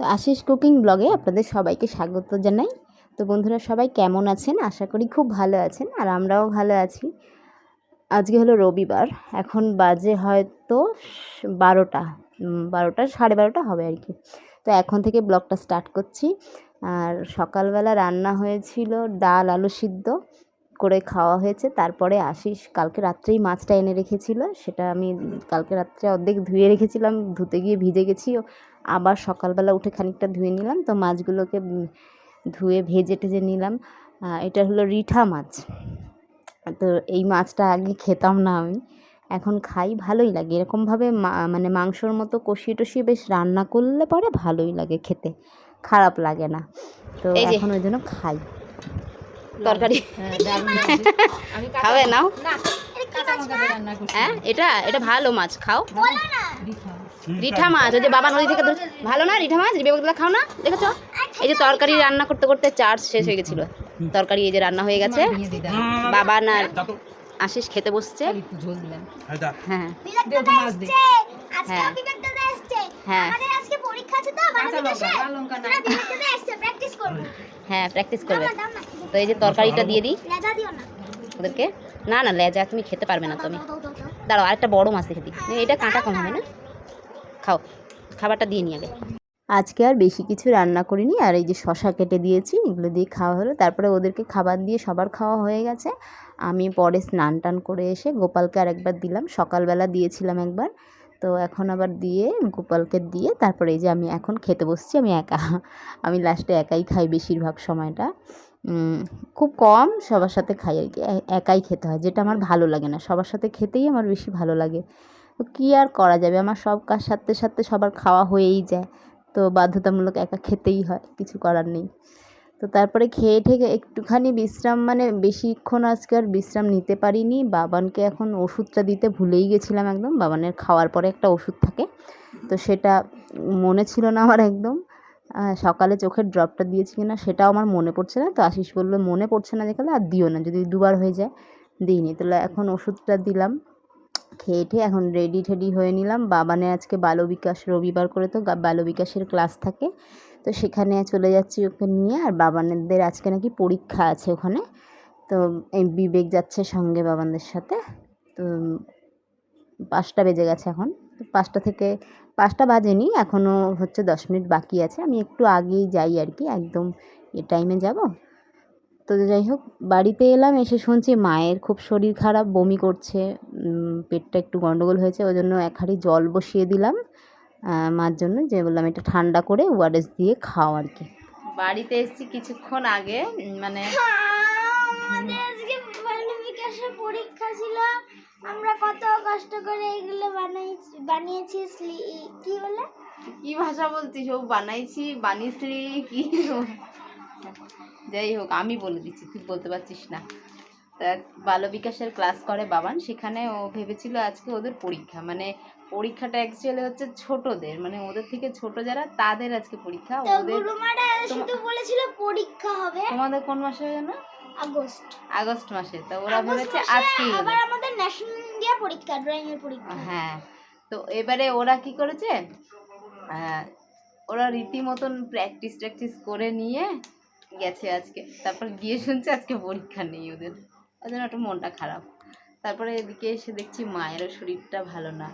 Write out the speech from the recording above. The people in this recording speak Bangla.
তো আশিস কুকিং ব্লগে আপনাদের সবাইকে স্বাগত জানাই। তো বন্ধুরা, সবাই কেমন আছেন? আশা করি খুব ভালো আছেন আর আমরাও ভালো আছি। আজকে হলো রবিবার, এখন বাজে হয়তো বারোটা বারোটা, সাড়ে বারোটা হবে আর কি। তো এখন থেকে ব্লগটা স্টার্ট করছি। আর সকালবেলা রান্না হয়েছিল ডাল, আলু সিদ্ধ করে খাওয়া হয়েছে। তারপরে আশিস কালকে রাত্রেই মাছটা এনে রেখেছিল। সেটা আমি কালকে রাত্রে অর্ধেক ধুয়ে রেখেছিলাম, ধুতে গিয়ে ভিজে গেছি। আবার সকালবেলা উঠে খানিকটা ধুয়ে নিলাম। তো মাছগুলোকে ধুয়ে ভেজে টেজে নিলাম। এটা হলো রিঠা মাছ। তো এই মাছটা আগে খেতাম না আমি। এখন খাই ভালোই লাগে। এরকমভাবে মা- মানে মাংসর মতো কষিয়ে টষিয়ে বেশ রান্না করলে পরে ভালোই লাগে খেতে। খারাপ লাগে না। তো এখন ওই জন্য খাই। তরকারি। খাবে নাও? হ্যাঁ এটা এটা ভালো মাছ। খাও। রিঠা। মাছ, ওই যে বাবা নদী থেকে ভালো না রিঠা মাছ? বিবেকদা খাও না, দেখেছ? এই যে তরকারি রান্না করতে করতে চার্জ শেষ হয়ে গেছিল। তরকারি এই যে রান্না হয়ে গেছে। বাবা না আশিস খেতে বসছে। হ্যাঁ। হ্যাঁ। হ্যাঁ হ্যাঁ প্র্যাকটিস করবে। তো এই যে তরকারিটা দিয়ে দিই। ওদেরকে। না না, লেজা তুমি খেতে পারবে না তুমি। দাঁড়াও, আরেকটা বড় মাছ দেখে দিই। এটা কাঁটা কম হবে না? খাও, খাবারটা দিয়ে নিয়ে আগে। আজকে আর বেশি কিছু রান্না করিনি, আর এই যে শশা কেটে দিয়েছি, এগুলো দিয়ে খাওয়া হলো। তারপরে ওদেরকে খাবার দিয়ে সবার খাওয়া হয়ে গেছে। আমি পরে স্নান টান করে এসে গোপালকে আর একবার দিলাম। সকালবেলা দিয়েছিলাম একবার, তো এখন আবার দিয়ে গোপালকে দিয়ে তারপরে এই যে আমি এখন খেতে বসছি, আমি একা। আমি লাস্টে একাই খাই বেশিরভাগ সময়টা। খুব কম সবার সাথে খাই আর কি একাই খেতে হয়, যেটা আমার ভালো লাগে না। সবার সাথে খেতেই আমার বেশি ভালো লাগে। কী আর করা যাবে? আমার সব কাজ সাথে সাথে সবার খাওয়া হয়েই যায়। তো বাধ্যতামূলক একা খেতেই হয়, কিছু করার নেই। তো তারপরে খেয়ে ঠেকে একটুখানি বিশ্রাম মানে বেশিক্ষণ আজকে আর বিশ্রাম নিতে পারিনি। বাবানকে এখন ওষুধটা দিতে ভুলেই গেছিলাম একদম। বাবানের খাওয়ার পরে একটা ওষুধ থাকে। তো সেটা মনে ছিল না আমার একদম। সকালে চোখের ড্রপটা দিয়েছি কিনা সেটাও আমার মনে পড়ছে না। তো আশিস বলল, মনে পড়ছে না যেখানে আর দিও না। যদি দুবার হয়ে যায়, দিইনি। তাহলে এখন ওষুধটা দিলাম। খেয়ে এখন রেডি টেডি হয়ে নিলাম। বাবানে আজকে বালবিকাশ রবিবার করে তো বালবিকাশের ক্লাস থাকে। তো সেখানে চলে যাচ্ছি ওকে নিয়ে আর বাবানদের আজকে নাকি পরীক্ষা আছে ওখানে। তো এই বিবেক যাচ্ছে সঙ্গে বাবানদের সাথে। তো পাঁচটা বেজে গেছে এখন। পাঁচটা থেকে পাঁচটা বাজেনি এখনও হচ্ছে দশ মিনিট বাকি আছে। আমি একটু আগেই যাই আর কি, একদম এ টাইমে যাব। তো যাই হোক, বাড়িতে এলাম, এসে শুনছি মায়ের খুব শরীর খারাপ, বমি করছে। পেটটা একটু গন্ডগোল হয়েছে, ওই জন্য এক হাঁড়ি জল বসিয়ে দিলাম মার জন্য, যে বললাম এটা ঠান্ডা করে ওয়ারেস দিয়ে খাও আর কি। বাড়িতে এসেছি কিছুক্ষণ আগে মানে পরীক্ষা ছিল আমরা কত কষ্ট করে এগুলো বানিয়েছি স্লি- কি বলে কি ভাষা বলছিস ও? বানাইছি, বানিয়েছি, কি? যাই হোক, আমি বলে দিচ্ছি, তুই বলতে পারছিস না। তা বাল বিকাশের ক্লাস করে বাবান। সেখানে ও ভেবেছিল আজকে ওদের পরীক্ষা। মানে পরীক্ষাটা অ্যাকচুয়ালি হচ্ছে ছোটদের। মানে ওদের থেকে ছোট যারা তাদের আজকে পরীক্ষা। ওদের শুধু বলেছিল পরীক্ষা হবে। তোমাদের কোন মাসে যেন আগস্ট। আগস্ট মাসে। তো ওরা ভেবেছে আজকেই আবার আমাদের ন্যাশনাল ইন্ডিয়া পরীক্ষা ড্রয়িং এর পরীক্ষা। হ্যাঁ। তো এবারে ওরা কি করেছে? ওরা রীতিমতন প্র্যাকটিস ট্র্যাকটিস করে নিয়ে গেছে আজকে। তারপর গিয়ে শুনছে আজকে পরীক্ষা নেই ওদের। ওই জন্য একটু মনটা খারাপ। তারপরে এদিকে এসে দেখছি মায়েরও শরীরটা ভালো না।